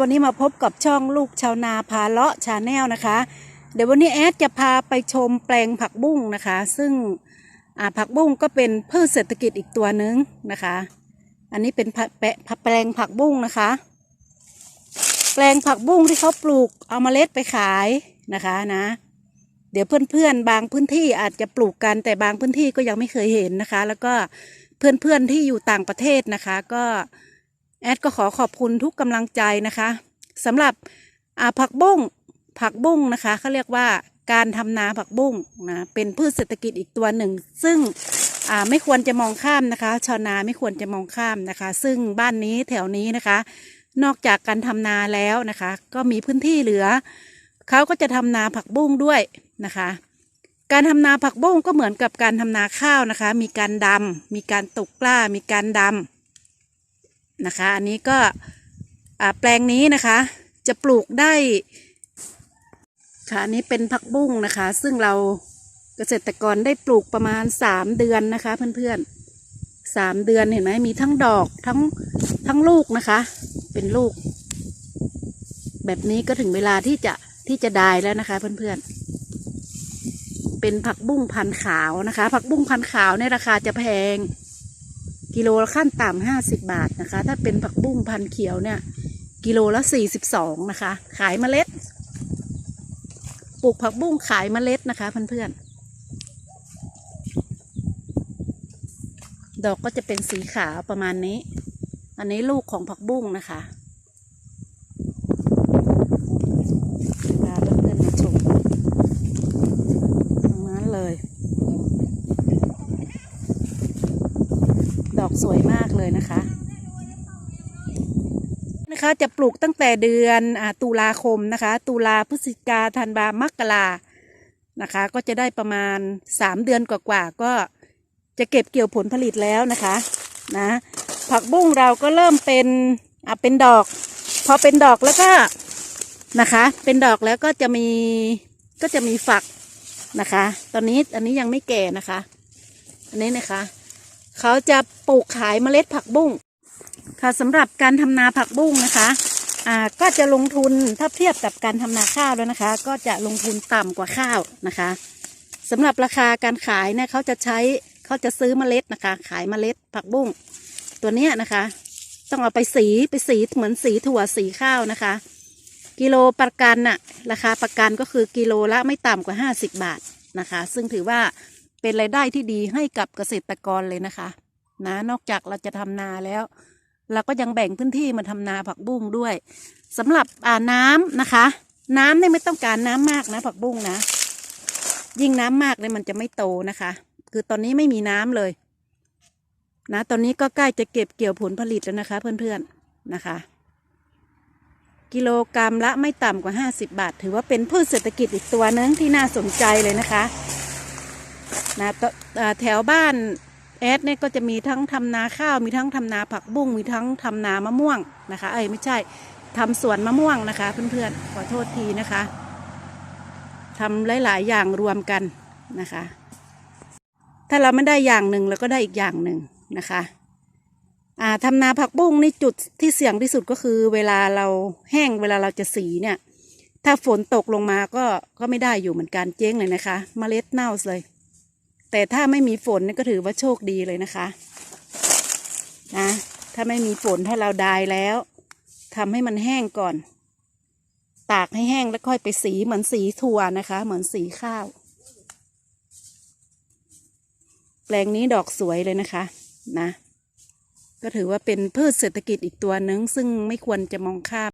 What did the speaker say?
วันนี้มาพบกับช่องลูกชาวนาพาเลาะชาแนลนะคะ เดี๋ยววันนี้แอดจะพาไปชมแปลงผักบุ้งนะคะ ซึ่งผักบุ้งก็เป็นพืชเศรษฐกิจอีกตัวหนึ่งนะคะ อันนี้เป็นแปะแปลงผักบุ้งนะคะ แปลงผักบุ้งที่เขาปลูกเอาเมล็ดไปขายนะคะนะ เดี๋ยวเพื่อนๆบางพื้นที่อาจจะปลูกกันแต่บางพื้นที่ก็ยังไม่เคยเห็นนะคะ แล้วก็เพื่อนๆที่อยู่ต่างประเทศนะคะ ก็ แอดก็ขอขอบคุณทุกกำลังใจนะคะสำหรับผักบุ้งผักบุ้งนะคะเขาเรียกว่าการทำนาผักบุ้งนะเป็นพืชเศรษฐกิจอีกตัวหนึ่ง ซึ่งไม่ควรจะมองข้ามนะคะ ชาวนาไม่ควรจะมองข้ามนะคะ ซึ่งบ้านนี้แถวนี้นะคะ นอกจากการทำนาแล้วนะคะ ก็มีพื้นที่เหลือเขาก็จะทำนาผักบุ้งด้วยนะคะ การทำนาผักบุ้งก็เหมือนกับการทำนาข้าวนะคะ มีการดำมีการตกกล้า มีการดำ นะคะ อันนี้ก็แปลงนี้นะคะจะปลูกได้ค่ะอันนี้เป็นผักบุ้งนะคะ ซึ่งเราเกษตรกรได้ปลูกประมาณสามเดือนนะคะ เพื่อนๆสามเดือนเห็นไหมมีทั้งดอกทั้งทั้งลูกนะคะ เป็นลูก แบบนี้ก็ถึงเวลาที่จะที่จะได้แล้วนะคะ เพื่อนๆเป็นผักบุ้งพันขาวนะคะ ผักบุ้งพันขาวในราคาจะแพง กิโลละขั้นต่ำห้าสิบบาทนะคะ ถ้าเป็นผักบุ้งพันเขียวเนี่ย กิโลละสี่สิบสองนะคะ ขายเมล็ด ปลูกผักบุ้งขายเมล็ดนะคะเพื่อนๆ ดอกก็จะเป็นสีขาวประมาณนี้ อันนี้ลูกของผักบุ้งนะคะพาเพื่อนๆมาชมตรงนั้นเลย ดอก สวยมากเลยนะคะนะคะจะปลูกตั้งแต่เดือนอตุลาคมนะคะ ตุลาพฤศจิกาธันวามกรานะคะ ก็จะได้ประมาณสามเดือนกว่าๆก็จะเก็บเกี่ยวผลผลิตแล้วนะคะนะผักบุ้งเราก็เริ่มเป็นอะเป็นดอก พอเป็นดอกแล้วก็นะคะ เป็นดอกแล้วก็จะมีก็จะมีฝักนะคะ ตอนนี้อันนี้ยังไม่แก่นะคะ อันนี้นะคะ เขาจะปลูกขายเมล็ดผักบุ้งค่ะสำหรับการทำนาผักบุ้งนะคะอ่าก็จะลงทุนถ้าเทียบกับการทำนาข้าวแล้วนะคะ ก็จะลงทุนต่ำกว่าข้าวนะคะสำหรับราคาการขายเนี่ยเขาจะใช้เขาจะซื้อเมล็ดนะคะ ขายเมล็ดผักบุ้งตัวเนี้ยนะคะ ต้องเอาไปสีไปสีเหมือนสีถั่วสีข้าวนะคะ กิโลประกันน่ะราคาประกันก็คือกิโลละไม่ต่ำกว่าห้าสิบบาทนะคะ ซึ่งถือว่า เป็นรายได้ที่ดีให้กับเกษตรกรเลยนะคะ นะนอกจากเราจะทำนาแล้วเราก็ยังแบ่งพื้นที่มาทำนาผักบุ้งด้วยสำหรับอ่าน้ำนะคะ น้ำเนี่ยไม่ต้องการน้ำมากนะ ผักบุ้งนะ ยิ่งน้ำมากเนี่ยมันจะไม่โตนะคะ คือตอนนี้ไม่มีน้ำเลย นะ ตอนนี้ก็ใกล้จะเก็บเกี่ยวผลผลิตแล้วนะคะ เพื่อนๆนะคะ กิโลกรรัมละไม่ต่ำกว่าห้าสิบบาท ถือว่าเป็นพืชเศรษฐกิจอีกตัวหนึงที่น่าสนใจเลยนะคะ นะแถวบ้านแอดเนี่ยก็จะมีทั้งทำนาข้าว มีทั้งทำนาผักบุ้ง มีทั้งทำนามะม่วงนะคะ เอ้ยไม่ใช่ทำสวนมะม่วงนะคะ เพื่อนๆ ขอโทษทีนะคะทำหลาย ๆ อย่างรวมกันนะคะ ถ้าเราไม่ได้อย่างหนึ่งเราก็ได้อีกอย่างหนึ่งนะคะอ่าทำนาผักบุ้งนี่จุดที่เสี่ยงที่สุดก็คือ เวลาเราแห้งเวลาเราจะสีเนี่ย ถ้าฝนตกลงมาก็ก็ไม่ได้อยู่เหมือนกันเจ๊งเลยนะคะเมล็ดเน่าเลย แต่ถ้าไม่มีฝนนี่ก็ถือว่าโชคดีเลยนะคะ นะ ถ้าไม่มีฝนถ้าเราดายแล้วทำให้มันแห้งก่อน ตากให้แห้งแล้วค่อยไปสีเหมือนสีถั่วนะคะ เหมือนสีข้าว แปลงนี้ดอกสวยเลยนะคะ นะ ก็ถือว่าเป็นพืชเศรษฐกิจอีกตัวหนึ่งซึ่งไม่ควรจะมองข้าม